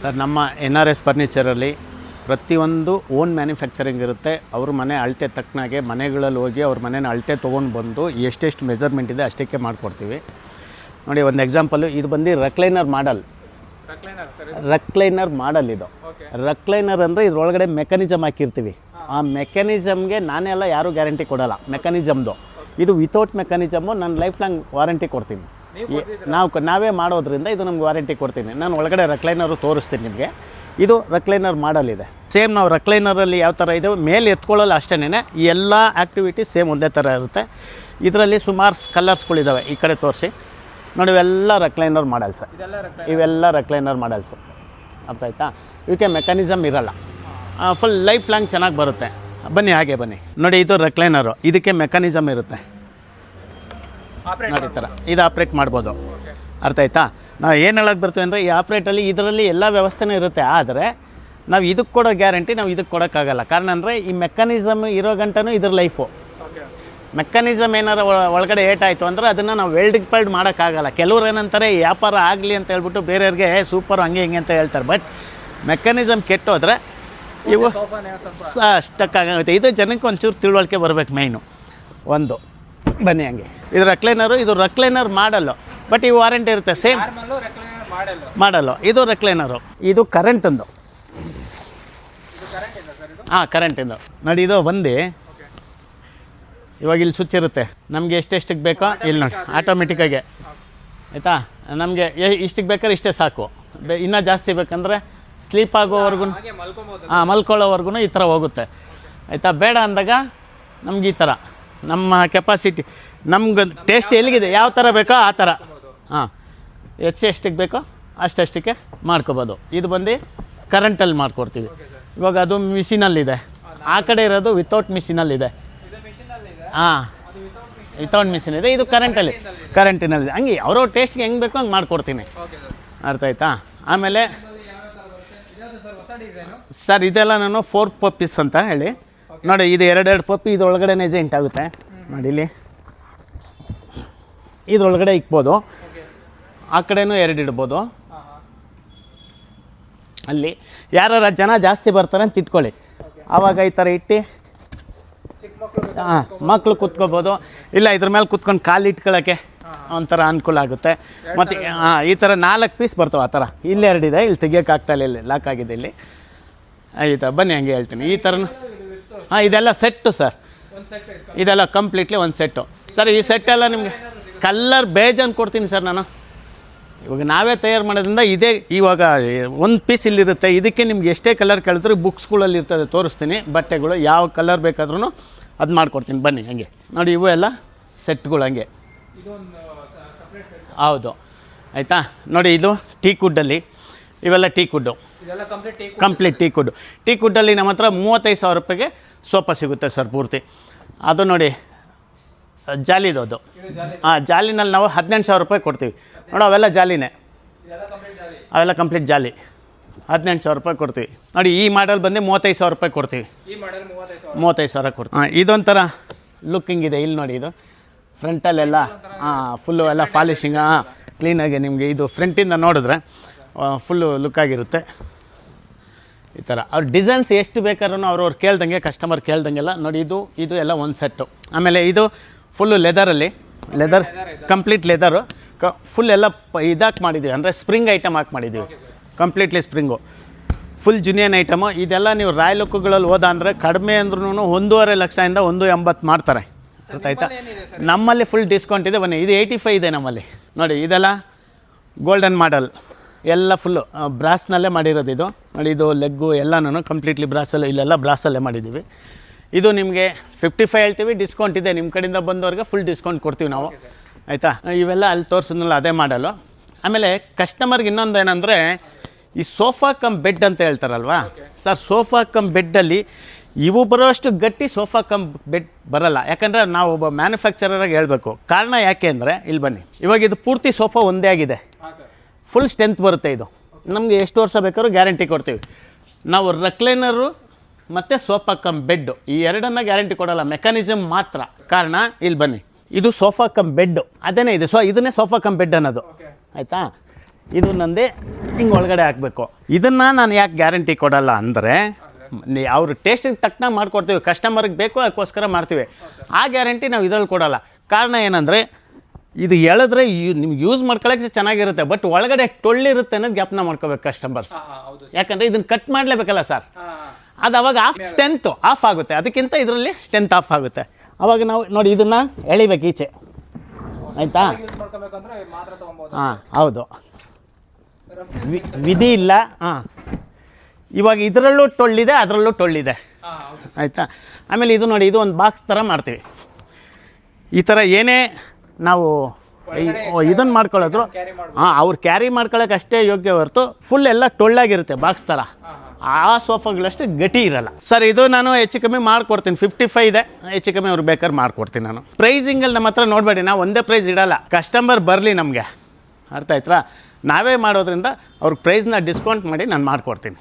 Sir ನಮ್ಮ N R S ಫರ್ನಿಚರಲ್ಲಿ ಪ್ರತಿಯೊಂದು own manufacturing ಇರುತ್ತೆ. ಅವ್ರ ಮನೆ ಅಳತೆ ತಕ್ಕನಾಗೆ ಮನೆಗಳಲ್ಲಿ ಹೋಗಿ ಅವ್ರ ಮನೇನ ಅಳತೆ ತೊಗೊಂಡು ಬಂದು ಎಷ್ಟೆಷ್ಟು ಮೆಜರ್ಮೆಂಟ್ ಇದೆ ಅಷ್ಟಕ್ಕೆ ಮಾಡಿಕೊಡ್ತೀವಿ. ನೋಡಿ ಒಂದು ಎಕ್ಸಾಂಪಲು ಇದು ಬಂದು ರಕ್ಲೈನರ್ ಮಾಡಲ್ ರಕ್ಲೈನರ್ ಮಾಡಲ್ ಇದು? ರಕ್ಲೈನರ್ ಅಂದರೆ ಇದ್ರೊಳಗಡೆ ಮೆಕ್ಯಾನಿಸಮ್ ಹಾಕಿರ್ತೀವಿ. ಆ ಮೆಕ್ಯಾನಿಸಮ್ಗೆ ನಾನೆಲ್ಲ ಯಾರೂ ಗ್ಯಾರಂಟಿ ಕೊಡಲ್ಲ ಮೆಕ್ಯಾನಿಸಮ್ದು ಇದು ವಿತೌಟ್ ಮೆಕ್ಯಾನಿಸಮು ನಾನು ಲೈಫ್ ಲಾಂಗ್ ವಾರಂಟಿ ಕೊಡ್ತೀನಿ. ನಾವು ನಾವೇ ಮಾಡೋದ್ರಿಂದ ಇದು ನಮ್ಗೆ ವಾರಂಟಿ ಕೊಡ್ತೀನಿ. ನಾನು ಒಳಗಡೆ ರಕ್ಲೈನರು ತೋರಿಸ್ತೀನಿ ನಿಮಗೆ. ಇದು ರಕ್ಲೈನರ್ ಮಾಡಲ್ ಇದೆ ಸೇಮ್ ನಾವು ರಕ್ಲೈನರಲ್ಲಿ ಯಾವ ಥರ ಇದೆ ಮೇಲೆ ಎತ್ಕೊಳ್ಳೋಲ್ಲ ಅಷ್ಟೇನೆ ಈ ಎಲ್ಲ ಆ್ಯಕ್ಟಿವಿಟಿ ಸೇಮ್ ಒಂದೇ ಥರ ಇರುತ್ತೆ. ಇದರಲ್ಲಿ ಸುಮಾರು ಕಲರ್ಸ್ಗಳಿದ್ದಾವೆ ಈ ಕಡೆ ತೋರಿಸಿ. ನೋಡಿ ಇವೆಲ್ಲ ರಕ್ಲೈನರ್ ಮಾಡಲ್ಸ ಇವೆಲ್ಲ ರಕ್ಲೈನರ್ ಮಾಡಲ್ಸು ಅರ್ಥ ಆಯ್ತಾ? ಇವಕ್ಕೆ ಮೆಕ್ಯಾನಿಸಮ್ ಇರಲ್ಲ. ಫುಲ್ ಲೈಫ್ ಲಾಂಗ್ ಚೆನ್ನಾಗಿ ಬರುತ್ತೆ. ಬನ್ನಿ ಹಾಗೆ ಬನ್ನಿ. ನೋಡಿ ಇದು ರೆಕ್ಲೈನರು ಇದಕ್ಕೆ ಮೆಕ್ಯಾನಿಸಮ್ ಇರುತ್ತೆ. ನೋಡಿ ಈ ಥರ ಇದು ಆಪ್ರೇಟ್ ಮಾಡ್ಬೋದು. ಅರ್ಥ ಆಯ್ತಾ? ನಾವು ಏನು ಹೇಳಕ್ಕೆ ಬರ್ತೀವಿ ಅಂದರೆ ಈ ಆಪ್ರೇಟಲ್ಲಿ ಇದರಲ್ಲಿ ಎಲ್ಲ ವ್ಯವಸ್ಥೆನೂ ಇರುತ್ತೆ. ಆದರೆ ನಾವು ಇದಕ್ಕೆ ಕೊಡೋ ಗ್ಯಾರಂಟಿ ನಾವು ಇದಕ್ಕೆ ಕೊಡೋಕ್ಕಾಗಲ್ಲ. ಕಾರಣ ಅಂದರೆ ಈ ಮೆಕ್ಯಾನಿಸಮ್ ಇರೋ ಗಂಟನೂ ಇದ್ರ ಲೈಫು ಮೆಕ್ಯಾನಿಸಮ್ ಏನಾರು ಒಳ- ಒಳಗಡೆ ಏಟಾಯಿತು ಅಂದರೆ ಅದನ್ನು ನಾವು ವೆಲ್ಡಿಂಗ್ ಪಲ್ಡ್ ಮಾಡೋಕ್ಕಾಗಲ್ಲ. ಕೆಲವ್ರು ಏನಂತಾರೆ ವ್ಯಾಪಾರ ಆಗಲಿ ಅಂತ ಹೇಳ್ಬಿಟ್ಟು ಬೇರೆಯವ್ರಿಗೆ ಸೂಪರ್ ಹಂಗೆ ಹಿಂಗೆ ಅಂತ ಹೇಳ್ತಾರೆ. ಬಟ್ ಮೆಕ್ಯಾನಿಸಮ್ ಕೆಟ್ಟೋದ್ರೆ ಇವು ಸ್ಟಕ್ ಆಗುತ್ತೆ ಇದು ಜನಕ್ಕೆ ಒಂಚೂರು ತಿಳುವಳಿಕೆ ಬರಬೇಕು ಮೈನು ಒಂದು. ಬನ್ನಿ ಹಂಗೆ. ಇದು ರಕ್ಲೈನರು ಇದು ರಕ್ಲೈನರ್ ಮಾಡಲ್ಲು. ಬಟ್ ಈ ವಾರಂಟಿ ಇರುತ್ತೆ ಸೇಮ್ ಮಾಡಲ್ಲು. ಇದು ರಕ್ಲೈನರು ಇದು ಕರೆಂಟಂದು ಹಾಂ ಕರೆಂಟಿಂದು ನೋಡಿ ಇದು ಬಂದು ಇವಾಗ ಇಲ್ಲಿ ಸ್ವಿಚ್ ಇರುತ್ತೆ. ನಮಗೆ ಎಷ್ಟೆಷ್ಟಕ್ಕೆ ಬೇಕೋ ಇಲ್ಲಿ ನೋಡಿ ಆಟೋಮೆಟಿಕ್ಕಾಗೆ ಆಯಿತಾ? ನಮಗೆ ಇಷ್ಟಕ್ಕೆ ಬೇಕಾದ್ರೆ ಇಷ್ಟೇ ಸಾಕು. ಬೆ ಇನ್ನೂ ಜಾಸ್ತಿ ಬೇಕಂದರೆ ಸ್ಲೀಪ್ ಆಗೋವರೆಗೂ ಹಾಂ ಮಲ್ಕೊಳ್ಳೋವರೆಗೂ ಈ ಥರ ಹೋಗುತ್ತೆ. ಆಯಿತಾ? ಬೇಡ ಅಂದಾಗ ನಮ್ಗೆ ಈ ಥರ ನಮ್ಮ ಕೆಪಾಸಿಟಿ ನಮ್ಗೆ ಟೇಸ್ಟ್ ಎಲ್ಲಿಗಿದೆ? ಯಾವ ಥರ ಬೇಕೋ ಆ ಥರ ಹಾಂ. ಹೆಚ್ಚು ಎಷ್ಟಕ್ಕೆ ಬೇಕೋ ಅಷ್ಟಷ್ಟಕ್ಕೆ ಮಾಡ್ಕೋಬೋದು. ಇದು ಬಂದು ಕರೆಂಟಲ್ಲಿ ಮಾಡ್ಕೊಡ್ತೀವಿ. ಇವಾಗ ಅದು ಮಿಷಿನಲ್ಲಿದೆ ಆ ಕಡೆ ಇರೋದು ವಿತೌಟ್ ಮಿಷಿನಲ್ಲಿದೆ ಹಾಂ. ವಿತೌಟ್ ಮಿಷಿನ್ ಇದೆ ಇದು ಕರೆಂಟಲ್ಲಿ ಕರೆಂಟಿನಲ್ಲಿದೆ ಹಂಗೆ ಅವರವ್ರ ಟೇಸ್ಟ್ಗೆ ಹೆಂಗೆ ಬೇಕೋ ಹಂಗೆ ಮಾಡ್ಕೊಡ್ತೀನಿ. ಅರ್ಥ ಆಯ್ತಾ? ಆಮೇಲೆ ಸರ್ ಇದೆಲ್ಲ ನಾನು ಫೋರ್ ಪಪ್ಪೀಸ್ ಅಂತ ಹೇಳಿ. ನೋಡಿ, ಇದು ಎರಡೆರಡು ಪಪ್ಪಿ, ಇದರೊಳಗಡೆನೇ ಜೈಂಟ್ ಆಗುತ್ತೆ. ನೋಡಿ ಇಲ್ಲಿ ಇದ್ರೊಳಗಡೆ ಇಕ್ಬೋದು. ಆ ಕಡೆನೂ ಎರಡು ಇಡ್ಬೋದು. ಅಲ್ಲಿ. ಯಾರ ಜನ ಜಾಸ್ತಿ ಬರ್ತಾರೆ ಅಂತ ಇಟ್ಕೊಳ್ಳಿ. ಆವಾಗ ಈ ಥರ ಇಟ್ಟು ಹಾಂ ಮಕ್ಕಳು ಕುತ್ಕೋಬೋದು. ಇಲ್ಲ, ಇದ್ರ ಮೇಲೆ ಕುತ್ಕೊಂಡು ಕಾಲು ಇಟ್ಕೊಳ್ಳೋಕ್ಕೆ ಒಂಥರ ಅನುಕೂಲ ಆಗುತ್ತೆ. ಮತ್ತು ಹಾಂ ಈ ಥರ ನಾಲ್ಕು ಪೀಸ್ ಬರ್ತವೆ ಆ ಥರ. ಇಲ್ಲಿ ಎರಡಿದೆ ಇಲ್ಲಿ ತೆಗಿಯೋಕ್ಕಾಗ್ತಾಯಿಲ್ಲ ಇಲ್ಲಿ ಲಾಕ್ ಆಗಿದೆ ಇಲ್ಲಿ. ಆಯ್ತಾ ಬನ್ನಿ, ಹಂಗೆ ಹೇಳ್ತೀನಿ. ಈ ಥರ ಹಾಂ, ಇದೆಲ್ಲ ಸೆಟ್ಟು ಸರ್ ಇದೆಲ್ಲ ಕಂಪ್ಲೀಟ್ಲಿ ಒಂದು ಸೆಟ್ಟು ಸರ್ ಈ ಸೆಟ್ಟೆಲ್ಲ ನಿಮಗೆ ಕಲ್ಲರ್ ಬೇಜಾನು ಕೊಡ್ತೀನಿ ಸರ್ ನಾನು. ಇವಾಗ ನಾವೇ ತಯಾರು ಮಾಡೋದ್ರಿಂದ ಇದೇ ಇವಾಗ ಒಂದು ಪೀಸ್ ಇಲ್ಲಿರುತ್ತೆ. ಇದಕ್ಕೆ ನಿಮ್ಗೆ ಎಷ್ಟೇ ಕಲರ್ ಕೇಳಿದ್ರು ಬುಕ್ಸ್ಗಳಲ್ಲಿ ಇರ್ತದೆ, ತೋರಿಸ್ತೀನಿ. ಬಟ್ಟೆಗಳು ಯಾವ ಕಲರ್ ಬೇಕಾದ್ರೂ ಅದು ಮಾಡ್ಕೊಡ್ತೀನಿ. ಬನ್ನಿ, ಹಂಗೆ. ನೋಡಿ, ಇವು ಎಲ್ಲ ಸೆಟ್ಗಳು ಹಂಗೆ. ಹೌದು. ಆಯಿತಾ? ನೋಡಿ, ಇದು ಟೀ ಕುಡ್ಡಲ್ಲಿ ಇವೆಲ್ಲ ಟೀ ಕುಡ್ಡು ಕಂಪ್ಲೀಟ್ ಟೀ ಕುಡ್ಡು ಟೀ ಕುಡ್ಡಲ್ಲಿ ನಮ್ಮ ಹತ್ರ ಮೂವತ್ತೈದು ಸಾವಿರ ರೂಪಾಯಿಗೆ ಸೋಫಾ ಸಿಗುತ್ತೆ ಸರ್ ಪೂರ್ತಿ. ಅದು ನೋಡಿ ಜಾಲಿದು ಅದು. ಹಾಂ ಜಾಲಿನಲ್ಲಿ ನಾವು ಹದಿನೆಂಟು ಸಾವಿರ ರೂಪಾಯಿ ಕೊಡ್ತೀವಿ. ನೋಡಿ ಅವೆಲ್ಲ ಜಾಲಿನೇ. ಅವೆಲ್ಲ ಕಂಪ್ಲೀಟ್ ಜಾಲಿ. ಹದಿನೆಂಟು ಸಾವಿರ ರೂಪಾಯಿ ಕೊಡ್ತೀವಿ. ನೋಡಿ ಈ ಮಾಡಲ್ ಬಂದು ಮೂವತ್ತೈದು ಸಾವಿರ ರೂಪಾಯಿ ಕೊಡ್ತೀವಿ. ಮೂವತ್ತೈದು ಸಾವಿರ. ಕೊಡ್ತೀವಿ. ಹಾಂ ಇದೊಂಥರ ಲುಕ್ಕಿಂಗ್ ಇದೆ. ಇಲ್ಲಿ ನೋಡಿ ಇದು. ಫ್ರಂಟಲ್ಲೆಲ್ಲ ಹಾಂ ಫುಲ್ಲು ಎಲ್ಲ ಫಾಲಿಶಿಂಗ್ ಹಾಂ ಕ್ಲೀನಾಗಿ ನಿಮಗೆ ಇದು ಫ್ರಂಟಿಂದ ನೋಡಿದ್ರೆ ಫುಲ್ಲು ಲುಕ್ಕಾಗಿರುತ್ತೆ ಈ ಥರ ಅವ್ರ ಡಿಸೈನ್ಸ್ ಎಷ್ಟು ಬೇಕಾದ್ರೂ ಅವ್ರು ಕೇಳ್ದಂಗೆ ಕಸ್ಟಮರ್ ಕೇಳ್ದಂಗೆಲ್ಲ ನೋಡಿ ಇದು ಇದು ಎಲ್ಲ ಒಂದು ಸೆಟ್ಟು ಆಮೇಲೆ ಇದು ಫುಲ್ಲು ಲೆದರಲ್ಲಿ ಲೆದರ್ ಕಂಪ್ಲೀಟ್ ಲೆದರು ಕ ಫುಲ್ ಎಲ್ಲ ಪ ಇದಾಕಿ ಮಾಡಿದ್ದೀವಿ. ಅಂದರೆ ಸ್ಪ್ರಿಂಗ್ ಐಟಮ್ ಹಾಕಿ ಮಾಡಿದ್ದೀವಿ. ಕಂಪ್ಲೀಟ್ಲಿ ಸ್ಪ್ರಿಂಗು ಫುಲ್ ಜುನಿಯನ್ ಐಟಮು ಇದೆಲ್ಲ ನೀವು ರಾಯ್ ಲುಕ್ಗಳಲ್ಲಿ ಹೋದ ಅಂದರೆ ಕಡಿಮೆ ಅಂದ್ರೂ ಒಂದೂವರೆ ಲಕ್ಷದಿಂದ ಒಂದು ಎಂಬತ್ತು ಮಾಡ್ತಾರೆ ಗೊತ್ತಾಯ್ತಾ? ನಮ್ಮಲ್ಲಿ ಫುಲ್ ಡಿಸ್ಕೌಂಟ್ ಇದೆ. ಬನ್ನಿ ಇದು ಏಯ್ಟಿ ಫೈವ್ ಇದೆ ನಮ್ಮಲ್ಲಿ. ನೋಡಿ ಇದೆಲ್ಲ ಗೋಲ್ಡನ್ ಮಾಡಲ್ ಎಲ್ಲ ಫುಲ್ಲು ಬ್ರಾಸ್ನಲ್ಲೇ ಮಾಡಿರೋದು ಇದು. ನೋಡಿ ಇದು ಲೆಗ್ಗು ಎಲ್ಲನೂ ಕಂಪ್ಲೀಟ್ಲಿ ಬ್ರಾಸಲ್ಲಿ ಇಲ್ಲೆಲ್ಲ ಬ್ರಾಸಲ್ಲೇ ಮಾಡಿದ್ದೀವಿ. ಇದು ನಿಮಗೆ ಫಿಫ್ಟಿ ಫೈವ್ ಹೇಳ್ತೀವಿ ಡಿಸ್ಕೌಂಟ್ ಇದೆ. ನಿಮ್ಮ ಕಡೆಯಿಂದ ಬಂದವ್ರಿಗೆ ಫುಲ್ ಡಿಸ್ಕೌಂಟ್ ಕೊಡ್ತೀವಿ ನಾವು. ಆಯಿತಾ? ಇವೆಲ್ಲ ಅಲ್ಲಿ ತೋರಿಸಿದ್ನಲ್ಲ ಅದೇ ಮಾಡಲು. ಆಮೇಲೆ ಕಸ್ಟಮರ್ಗೆ ಇನ್ನೊಂದು ಏನಂದರೆ ಈ ಸೋಫಾ ಕಮ್ ಬೆಡ್ ಅಂತ ಹೇಳ್ತಾರಲ್ವಾ? ಸರ್ ಸೋಫಾ ಕಮ್ ಬೆಡ್ಡಲ್ಲಿ ಇವು ಬರೋಷ್ಟು ಗಟ್ಟಿ ಸೋಫಾ ಕಮ್ ಬೆಡ್ ಬರಲ್ಲ. ಯಾಕಂದರೆ ನಾವು ಒಬ್ಬ ಮ್ಯಾನುಫ್ಯಾಕ್ಚರರಾಗಿ ಹೇಳಬೇಕು. ಕಾರಣ ಯಾಕೆ ಅಂದರೆ ಇಲ್ಲಿ ಬನ್ನಿ. ಇವಾಗ ಇದು ಪೂರ್ತಿ ಸೋಫಾ ಒಂದೇ ಆಗಿದೆ. ಫುಲ್ ಸ್ಟ್ರೆಂತ್ ಬರುತ್ತೆ ಇದು. ನಮಗೆ ಎಷ್ಟು ವರ್ಷ ಬೇಕಾದ್ರೂ ಗ್ಯಾರಂಟಿ ಕೊಡ್ತೀವಿ. ನಾವು ರಕ್ಲೈನರು ಮತ್ತು ಸೋಫಾ ಕಮ್ ಬೆಡ್ಡು ಈ ಎರಡನ್ನ ಗ್ಯಾರಂಟಿ ಕೊಡಲ್ಲ ಮೆಕ್ಯಾನಿಸಮ್ ಮಾತ್ರ. ಕಾರಣ ಇಲ್ಲಿ ಬನ್ನಿ. ಇದು ಸೋಫಾ ಕಮ್ ಬೆಡ್ಡು ಅದೇನೇ ಇದೆ? ಸೊ ಇದನ್ನೇ ಸೋಫಾ ಕಮ್ ಬೆಡ್ ಅನ್ನೋದು. ಆಯಿತಾ? ಇದು ನಂದೇ ಹಿಂಗೆ ಒಳಗಡೆ ಹಾಕಬೇಕು. ಇದನ್ನು ನಾನು ಯಾಕೆ ಗ್ಯಾರಂಟಿ ಕೊಡಲ್ಲ ಅಂದರೆ ಅವ್ರ ಟೇಸ್ಟಿಗೆ ತಕ್ಕನಾಗಿ ಮಾಡ್ಕೊಡ್ತೀವಿ. ಕಸ್ಟಮರ್ಗೆ ಬೇಕು ಅದಕ್ಕೋಸ್ಕರ ಮಾಡ್ತೀವಿ. ಆ ಗ್ಯಾರಂಟಿ ನಾವು ಇದರಲ್ಲಿ ಕೊಡಲ್ಲ. ಕಾರಣ ಏನಂದರೆ ಇದು ಹೇಳಿದ್ರೆ ನಿಮ್ಗೆ ಯೂಸ್ ಮಾಡ್ಕೊಳಕ್ಕೆ ಚೆನ್ನಾಗಿರುತ್ತೆ ಬಟ್ ಒಳಗಡೆ ಟೊಳ್ಳಿರುತ್ತೆ ಅನ್ನೋದು ಜ್ಞಾಪನ ಮಾಡ್ಕೋಬೇಕು ಕಸ್ಟಮರ್ಸ್ ಯಾಕಂದರೆ ಇದನ್ನು ಕಟ್ ಮಾಡಲೇಬೇಕಲ್ಲ ಸರ್ ಅದು ಅವಾಗ ಆಫ್ ಸ್ಟ್ರೆಂತು ಆಫ್ ಆಗುತ್ತೆ. ಅದಕ್ಕಿಂತ ಇದರಲ್ಲಿ ಸ್ಟ್ರೆಂತ್ ಆಫ್ ಆಗುತ್ತೆ. ಅವಾಗ ನಾವು ನೋಡಿ ಇದನ್ನು ಎಳಿಬೇಕು ಈಚೆ. ಆಯಿತಾ? ಹಾಂ ಹೌದು. ವಿಧಿ ಇಲ್ಲ. ಹಾಂ. ಇವಾಗ ಇದರಲ್ಲೂ ಟೊಳ್ಳಿದೆ ಅದರಲ್ಲೂ ಟೊಳ್ಳಿದೆ. ಆಯಿತಾ? ಆಮೇಲೆ ಇದು ನೋಡಿ ಇದು ಒಂದು ಬಾಕ್ಸ್ ಥರ ಮಾಡ್ತೀವಿ. ಈ ಥರ ಏನೇ ನಾವು ಇದನ್ನು ಮಾಡ್ಕೊಳ್ಳೋದ್ರು. ಹಾಂ ಅವ್ರು ಕ್ಯಾರಿ ಮಾಡ್ಕೊಳ್ಳೋಕೆ ಅಷ್ಟೇ ಯೋಗ್ಯ ಹೊರತು ಫುಲ್ ಎಲ್ಲ ಟೊಳ್ಳಾಗಿರುತ್ತೆ ಬಾಕ್ಸ್ ಥರ ಆ ಸೋಫಾಗಳಷ್ಟು ಗಟ್ಟಿ ಇರಲ್ಲ. ಸರ್, ಇದು ನಾನು ಹೆಚ್ಚು ಕಮ್ಮಿ ಮಾಡ್ಕೊಡ್ತೀನಿ. ಫಿಫ್ಟಿ ಫೈವ್ ಇದೆ. ಹೆಚ್ಚು ಕಮ್ಮಿ ಅವ್ರು ಬೇಕಾದ್ರೆ ಮಾಡ್ಕೊಡ್ತೀನಿ ನಾನು. ಪ್ರೈಸಿಂಗಲ್ಲಿ ನಮ್ಮ ಹತ್ರ ನೋಡಬೇಡಿ, ನಾವು ಒಂದೇ ಪ್ರೈಸ್ ಇಡಲ್ಲ. ಕಸ್ಟಮರ್ ಬರಲಿ ನಮಗೆ. ಅರ್ಥ ಆಯ್ತಾ ನಾವೇ ಮಾಡೋದ್ರಿಂದ ಅವ್ರಿಗೆ ಪ್ರೈಸ್ನ ಡಿಸ್ಕೌಂಟ್ ಮಾಡಿ ನಾನು ಮಾಡಿಕೊಡ್ತೀನಿ.